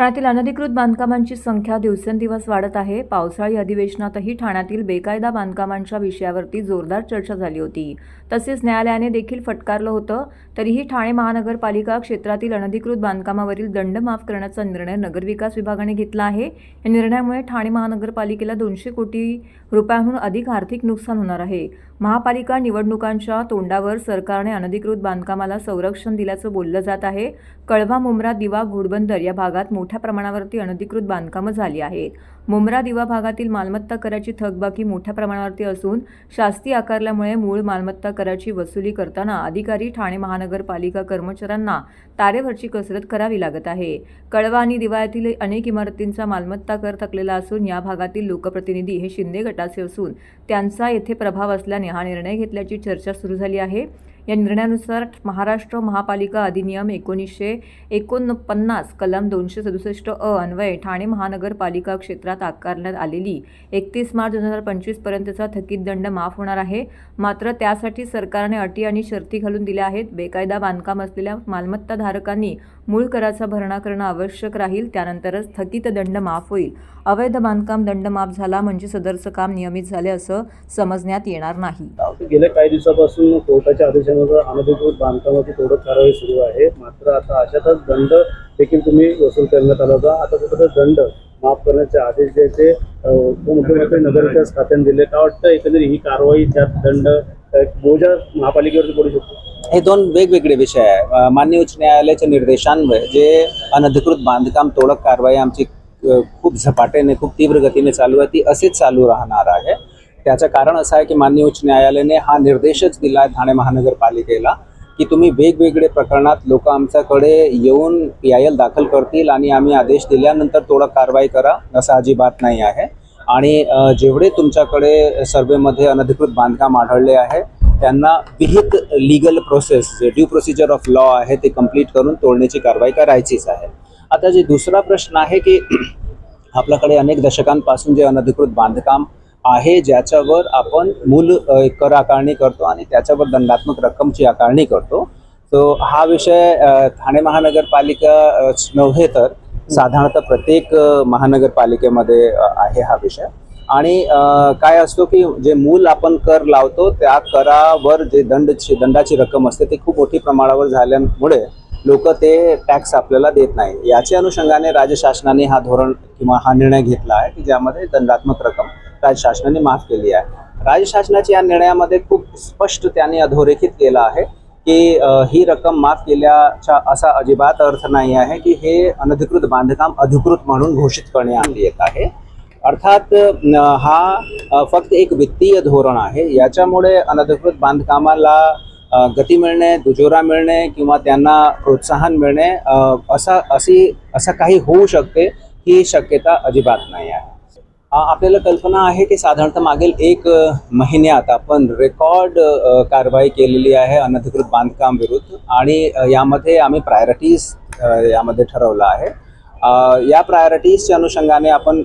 ठाण्यातील अनधिकृत बांधकामांची संख्या दिवसेंदिवस वाढत आहे. पावसाळी अधिवेशनातही ठाण्यातील बेकायदा बांधकामांच्या विषयावरती जोरदार चर्चा झाली होती. तसेच न्यायालयाने देखील फटकारलं होतं. तरीही ठाणे महानगरपालिका क्षेत्रातील अनधिकृत बांधकामावरील दंड माफ करण्याचा निर्णय नगरविकास विभागाने घेतला आहे. या निर्णयामुळे ठाणे महानगरपालिकेला दोनशे कोटी रुपयांहून अधिक आर्थिक नुकसान होणार आहे. महापालिका निवडणुकांच्या तोंडावर सरकारने अनधिकृत बांधकामाला संरक्षण दिल्याचं बोललं जात आहे. कळवा मुंब्रा दिवा घोडबंदर या भागात मोठ्या प्रमाणावरती अनधिकृत बांधकामं झाली आहेत. मुंब्रा दिवा भागातील मालमत्ता कराची थकबाकी मोठ्या प्रमाणावरती असून शास्ती आकारल्यामुळे मूळ मालमत्ता कराची वसुली करताना अधिकारी ठाणे महानगरपालिका कर्मचाऱ्यांना तारेवरची कसरत करावी लागत आहे. कळवा आणि दिवा येथील अनेक इमारतींचा मालमत्ता कर थकलेला असून या भागातील लोकप्रतिनिधी हे शिंदे गटाचे असून त्यांचा येथे प्रभाव असल्याने हा निर्णय घेतल्याची चर्चा सुरू झाली आहे. या निर्णयानुसार महाराष्ट्र महापालिका अधिनियम एकोणीसशे एकोणपन्नास कलम दोनशे सदुसष्ट अ अन्वये ठाणे महानगरपालिका क्षेत्रात आकारण्यात आलेली एकतीस मार्च दोन हजार पंचवीसपर्यंतचा थकीत दंड माफ होणार आहे. मात्र त्यासाठी सरकारने अटी आणि शर्ती घालून दिल्या आहेत. बेकायदा बांधकाम असलेल्या मालमत्ताधारकांनी मूळ कराचा भरणा करणं आवश्यक राहील. त्यानंतरच थकीत दंड माफ होईल. अवैध बांधकाम दंड माफ झाला म्हणजे सदरचं काम नियमित झाले असं समजण्यात येणार नाही. गेल्या काही दिवसापासून कोर्टाच्या आदेशानुसार अनधिकृत बांधकामाची तोडक कारवाई सुरू आहे. मात्र आता अशातच दंड देखील तुम्ही वसूल करण्यात आला होता. आता कुठं दंड माफ करण्याचे आदेश द्यायचे अं, उपमुख्यमंत्री नगरविकास खात्याने दिले. का वाटतं एकंदरीत ही कारवाई त्यात दंड बोजा महापालिकेवरती पडू शकतो? हे दोन वेगवेगळे विषय आहे. मान्य माननीय उच्च न्यायालयाच्या निर्देशांमुळे जे अनधिकृत बांधकाम तोडक कारवाई आमची खूप झपाट्याने खूप तीव्र गतीने चालू आहे ती असेच चालू राहणार आहे. त्याचं कारण असं आहे की माननीय उच्च न्यायालयाने हा निर्देशच दिला आहे ठाणे महानगरपालिकेला की तुम्ही वेगवेगळे प्रकरणात लोक आमच्याकडे येऊन पी आय एल दाखल करतील आणि आम्ही आदेश दिल्यानंतर तोडक कारवाई करा असं अजिबात नाही आहे. आणि जेवढे तुमच्याकडे सर्वेमध्ये अनधिकृत बांधकाम आढळले आहे त्यांना विहित लिगल प्रोसेस जे ड्यू प्रोसिजर ऑफ लॉ आहे ते कंप्लीट करून तोडण्याची कारवाई करायचीच आहे. आता जे दुसरा प्रश्न आहे की आपल्याकडे अनेक दशकांपासून जे अनधिकृत बांधकाम आहे ज्याच्यावर आपण मूल कर आकारणी करतो आणि त्याच्यावर दंडात्मक रक्कमची आकारणी करतो. तो हा विषय ठाणे महानगरपालिका नव्हे तर साधारणतः प्रत्येक महानगरपालिकेमध्ये आहे हा विषय. आणि काय असतो की जे मूल आपण कर लावतो त्या करावर जे दंड दंडाची रक्कम असते ती खूप मोठी प्रमाणावर झाल्यामुळे लोक ते टॅक्स आपल्याला देत नाही. याच्या अनुषंगाने राज्य शासनाने हा धोरण किंवा हा निर्णय घेतला आहे की ज्यामध्ये दंडात्मक रक्कम राज्य शासनाने माफ केली आहे. राज्य शासनाच्या या निर्णयामध्ये खूप स्पष्ट त्याने अधोरेखित केलं आहे की ही रक्कम माफ केल्याचा असा अजिबात अर्थ नाही आहे की हे अनधिकृत बांधकाम अधिकृत म्हणून घोषित करण्यात येत आहे. अर्थात हा फक्त एक वित्तीय धोरण आहे. याच्यामुळे अनधिकृत बांधकामाला गती मिळणे दुजोरा मिळणे किंवा त्यांना प्रोत्साहन मिळणे असा अशी असं काही होऊ शकते ही शक्यता अजिबात नाही आहे. आपल्याला कल्पना आहे की साधारणतः मागील एक महिन्यात आपण रेकॉर्ड कारवाई केलेली आहे अनधिकृत बांधकाम विरुद्ध आणि यामध्ये आम्ही प्रायोरिटीज यामध्ये ठरवलं आहे. या प्रायोरिटीजच्या अनुषंगाने आपण